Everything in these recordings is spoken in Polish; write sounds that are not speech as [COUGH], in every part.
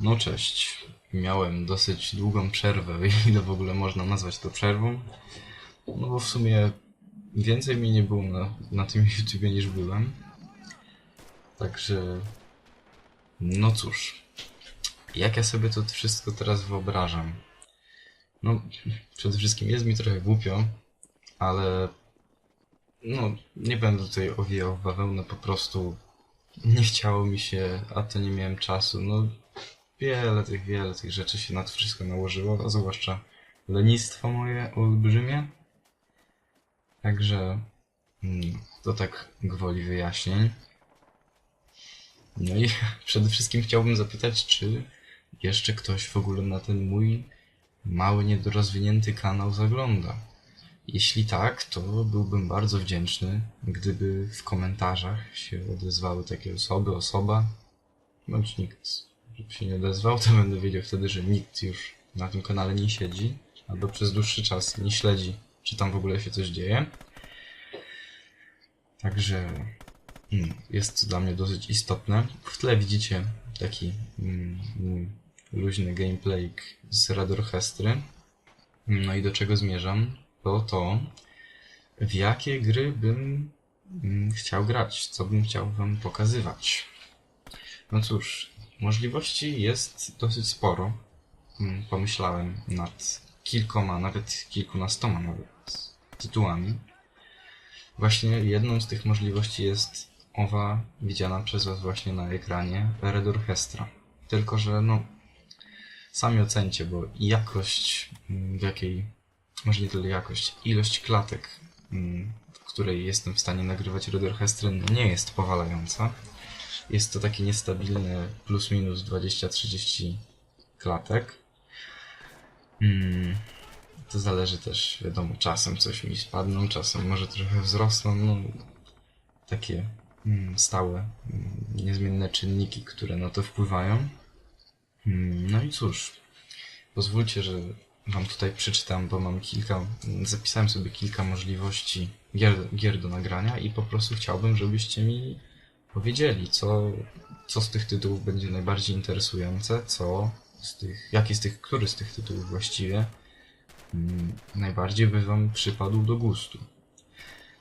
No cześć. Miałem dosyć długą przerwę, [LAUGHS] ile w ogóle można nazwać to przerwą. No bo w sumie więcej mi nie było na, na tym [LAUGHS] YouTubie niż byłem. Także... No cóż. Jak ja sobie to wszystko teraz wyobrażam? No, [LAUGHS] przede wszystkim jest mi trochę głupio, ale... No, nie będę tutaj owijał bawełnę, po prostu nie chciało mi się, a to nie miałem czasu. No, wiele tych, wiele tych rzeczy się na to wszystko nałożyło, a zwłaszcza lenistwo moje olbrzymie. Także mm, to tak gwoli wyjaśnień. No i [LAUGHS] przede wszystkim chciałbym zapytać, czy jeszcze ktoś w ogóle na ten mój mały, niedorozwinięty kanał zagląda. Jeśli tak, to byłbym bardzo wdzięczny, gdyby w komentarzach się odezwały takie osoby, osoba, bądź nikt, się nie odezwał, to będę wiedział wtedy, że nikt już na tym kanale nie siedzi, albo przez dłuższy czas nie śledzi, czy tam w ogóle się coś dzieje. Także mm, jest to dla mnie dosyć istotne. W tle widzicie taki mm, luźny gameplay z Red Orchestry. No i do czego zmierzam? To to, w jakie gry bym mm, chciał grać, co bym chciał wam pokazywać. No cóż, możliwości jest dosyć sporo. Mm, Pomyślałem nad kilkoma, nawet kilkunastoma nawet tytułami. Właśnie jedną z tych możliwości jest owa widziana przez was właśnie na ekranie Red Orchestra. Tylko, że no sami ocencie, bo jakość, mm, w jakiej, może nie tyle jakość, ilość klatek, mm, w której jestem w stanie nagrywać Red Orchestrę, no nie jest powalająca. Jest to takie niestabilne plus minus 20-30 klatek. Mm, to zależy też, wiadomo, czasem coś mi spadną, czasem może trochę wzrosną, no takie mm, stałe, mm, niezmienne czynniki, które na to wpływają. Mm, No i cóż, pozwólcie, że wam tutaj przeczytam, bo mam kilka, zapisałem sobie kilka możliwości gier, gier do nagrania i po prostu chciałbym, żebyście mi powiedzieli, co, co z tych tytułów będzie najbardziej interesujące, co z tych, jaki z tych, który z tych tytułów właściwie mm, najbardziej by wam przypadł do gustu.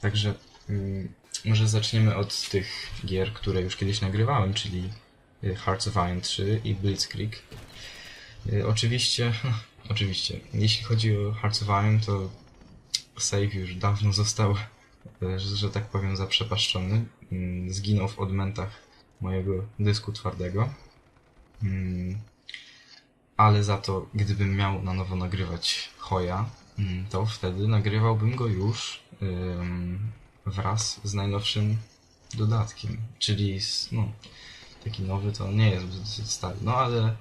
Także mm, może zaczniemy od tych gier, które już kiedyś nagrywałem, czyli y, Hearts of Iron 3 i Blitzkrieg. Y, Oczywiście, [LAUGHS] oczywiście, jeśli chodzi o Hearts of Iron, to save już dawno został, że, tak powiem, zaprzepaszczony. Mm, Zginął w odmętach mojego dysku twardego. Mm, Ale za to, gdybym miał na nowo nagrywać Hoja, mm, to wtedy nagrywałbym go już wraz z najnowszym dodatkiem. Czyli no, taki nowy to nie jest dosyć stary. No ale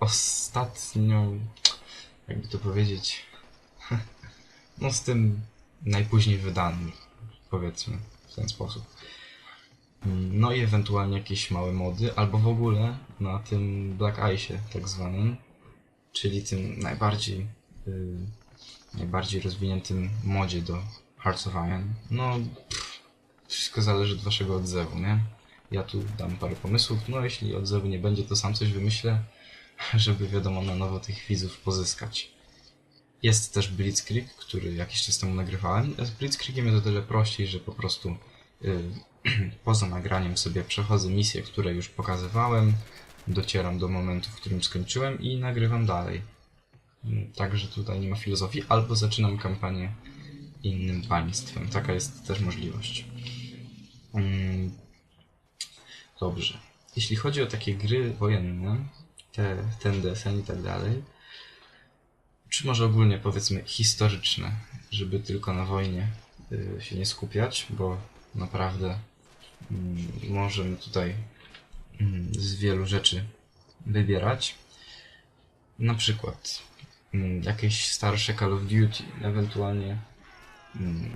ostatnio, jakby to powiedzieć, [LAUGHS] no z tym najpóźniej wydanym, powiedzmy w ten sposób. No i ewentualnie jakieś małe mody, albo w ogóle na tym Black Ice'ie tak zwanym, czyli tym najbardziej, y, najbardziej rozwiniętym modzie do Hearts of Iron. No, pff, wszystko zależy od waszego odzewu, nie? Ja tu dam parę pomysłów, no jeśli odzewu nie będzie, to sam coś wymyślę, [LAUGHS] żeby wiadomo na nowo tych widzów pozyskać. Jest też Blitzkrieg, który jakiś czas temu nagrywałem. Z Blitzkriegiem jest o tyle prościej, że po prostu y, [CLEARS THROAT] poza nagraniem sobie przechodzę misje, które już pokazywałem, docieram do momentu, w którym skończyłem i nagrywam dalej. Także tutaj nie ma filozofii, albo zaczynam kampanię innym państwem. Taka jest też możliwość. Mm, Dobrze. Jeśli chodzi o takie gry wojenne, te, ten deseń i tak dalej, czy może ogólnie powiedzmy historyczne, żeby tylko na wojnie y, się nie skupiać, bo naprawdę mm, możemy tutaj mm, z wielu rzeczy wybierać. Na przykład mm, jakieś starsze Call of Duty, ewentualnie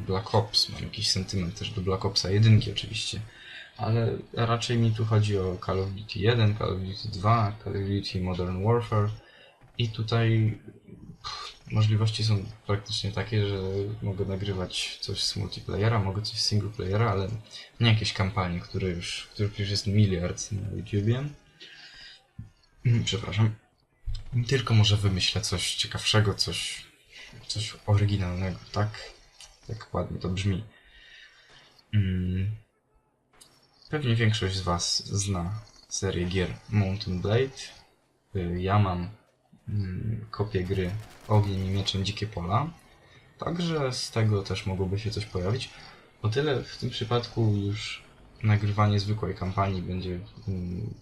Black Ops. Mam jakiś sentyment też do Black Opsa, jedynki oczywiście. Ale raczej mi tu chodzi o Call of Duty 1, Call of Duty 2, Call of Duty Modern Warfare i tutaj możliwości są praktycznie takie, że mogę nagrywać coś z multiplayera, mogę coś z singleplayera, ale nie jakieś kampanie, które już, których już jest miliard na YouTubie. Mm, Przepraszam. Tylko może wymyślę coś ciekawszego, coś, coś oryginalnego, tak? Tak ładnie to brzmi. Mm. Pewnie większość z Was zna serię gier Mountain Blade. Y, Ja mam kopię gry Ogień i Mieczem Dzikie Pola. Także z tego też mogłoby się coś pojawić. O tyle w tym przypadku już nagrywanie zwykłej kampanii będzie, mm,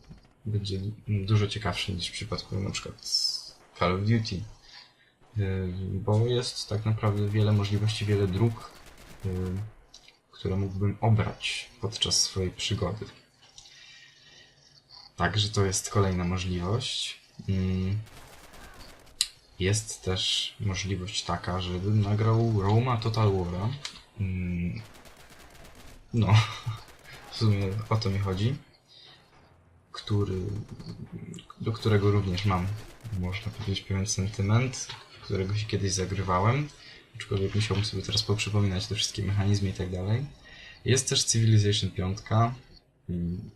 będzie dużo ciekawsze niż w przypadku na przykład Call of Duty. Y, Bo jest tak naprawdę wiele możliwości, wiele dróg, y, które mógłbym obrać podczas swojej przygody. Także to jest kolejna możliwość. Jest też możliwość taka, żebym nagrał Roma Total War'a. Mm. No, [LAUGHS] w sumie o to mi chodzi. Który, do którego również mam, można powiedzieć, pewien sentyment, którego się kiedyś zagrywałem. Aczkolwiek musiałbym sobie teraz poprzypominać te wszystkie mechanizmy i tak dalej. Jest też Civilization 5. Mm.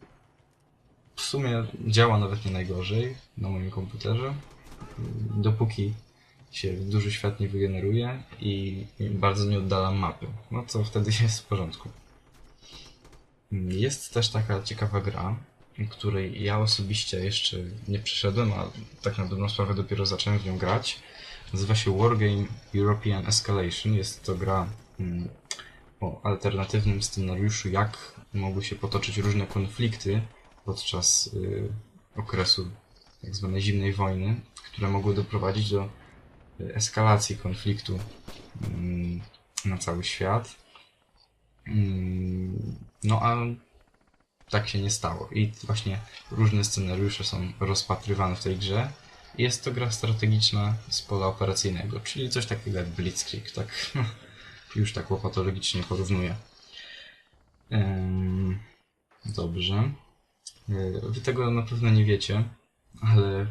W sumie działa nawet nie najgorzej na moim komputerze. Dopóki się duży świat nie wygeneruje i bardzo nie oddalam mapy. No to wtedy [LAUGHS] jest w porządku. Jest też taka ciekawa gra, której ja osobiście jeszcze nie przeszedłem, a tak na dobrą sprawę dopiero zacząłem w nią grać. Nazywa się Wargame European Escalation. Jest to gra mm, o alternatywnym scenariuszu, jak mogły się potoczyć różne konflikty podczas y, okresu tak zwanej zimnej wojny, które mogły doprowadzić do y, eskalacji konfliktu mm, na cały świat. Mm, No a tak się nie stało. I właśnie różne scenariusze są rozpatrywane w tej grze. Jest to gra strategiczna z pola operacyjnego, czyli coś takiego jak Blitzkrieg, tak [LAUGHS] już tak łopatologicznie porównuję. Dobrze. Y, Wy tego na pewno nie wiecie, ale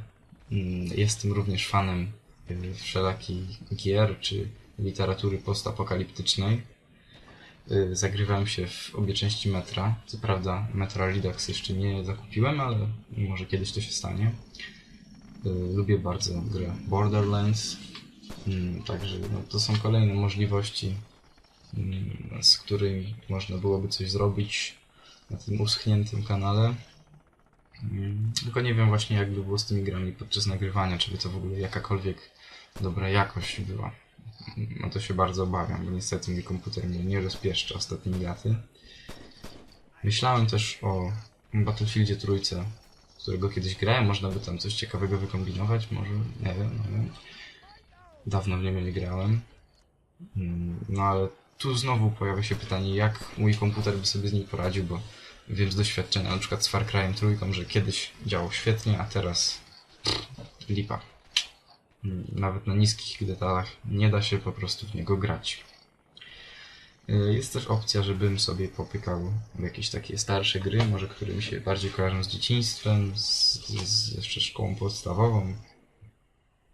mm, jestem również fanem y, wszelakich gier czy literatury postapokaliptycznej. Y, Zagrywałem się w obie części Metra. Co prawda Metra Redux jeszcze nie zakupiłem, ale może kiedyś to się stanie. Y, Lubię bardzo grę Borderlands. Mm, Także no, to są kolejne możliwości, mm, z którymi można byłoby coś zrobić na tym uschniętym kanale. Mm, Tylko nie wiem właśnie jak by było z tymi grami podczas nagrywania, czy by to w ogóle jakakolwiek dobra jakość była. No to się bardzo obawiam, bo niestety mój komputer mnie nie rozpieszcza ostatnimi laty. Myślałem też o Battlefieldzie trójce, którego kiedyś grałem, można by tam coś ciekawego wykombinować, może, nie wiem, nie wiem. Dawno w niego nie grałem. Mm, No ale tu znowu pojawia się pytanie, jak mój komputer by sobie z nim poradził, bo wiem z doświadczenia, na przykład z Far Cry'em trójką, że kiedyś działał świetnie, a teraz pff, lipa. Nawet na niskich detalach nie da się po prostu w niego grać. Y, Jest też opcja, żebym sobie popykał w jakieś takie starsze gry, może które mi się bardziej kojarzą z dzieciństwem, z, z jeszcze szkołą podstawową.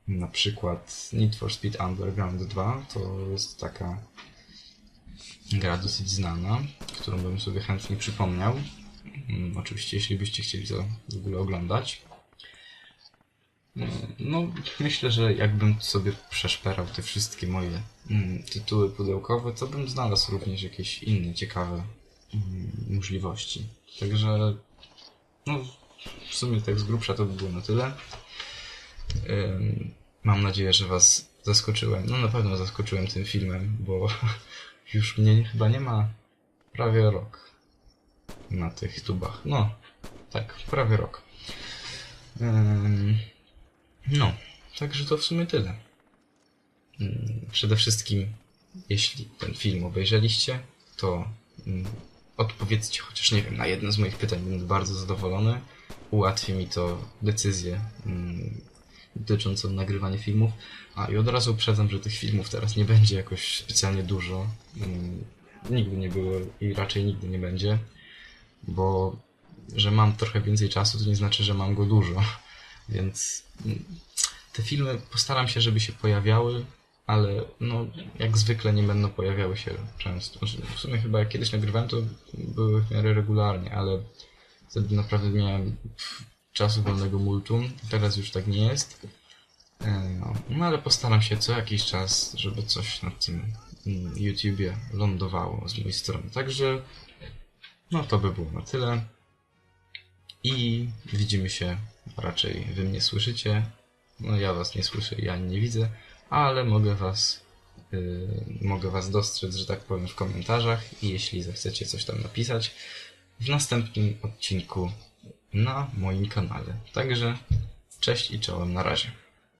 Na przykład Need for Speed Underground 2 to jest taka gra dosyć znana, którą bym sobie chętnie przypomniał. Mm, Oczywiście, jeśli byście chcieli to w ogóle oglądać. No, myślę, że jakbym sobie przeszperał te wszystkie moje mm, tytuły pudełkowe, to bym znalazł również jakieś inne ciekawe mm, możliwości. Także, no, w sumie tak z grubsza to by było na tyle. Mam nadzieję, że Was zaskoczyłem. No, na pewno zaskoczyłem tym filmem, bo [LAUGHS] już mnie chyba nie ma prawie rok na tych tubach. No, tak, prawie rok. No, także to w sumie tyle. Mm, Przede wszystkim, jeśli ten film obejrzeliście, to mm, odpowiedzcie chociaż, nie wiem, na jedno z moich pytań. Będę bardzo zadowolony. Ułatwi mi to decyzję mm, dotyczącą nagrywania filmów. A i od razu uprzedzam, że tych filmów teraz nie będzie jakoś specjalnie dużo. Mm, Nigdy nie było i raczej nigdy nie będzie, bo że mam trochę więcej czasu, to nie znaczy, że mam go dużo. [LAUGHS] Więc mm, te filmy postaram się, żeby się pojawiały, ale no, jak zwykle nie będą pojawiały się często. Znaczy, W sumie chyba jak kiedyś nagrywałem, to były w miarę regularnie, ale wtedy naprawdę miałem czasu wolnego multum. Teraz już tak nie jest. E, No, ale postaram się co jakiś czas, żeby coś na tym mm, YouTubie lądowało z mojej strony. Także no to by było na tyle. I widzimy się, raczej wy mnie słyszycie. No ja was nie słyszę, ja nie widzę, ale mogę was yy, mogę was dostrzec, że tak powiem, w komentarzach i jeśli zechcecie coś tam napisać w następnym odcinku na moim kanale. Także cześć i czołem na razie.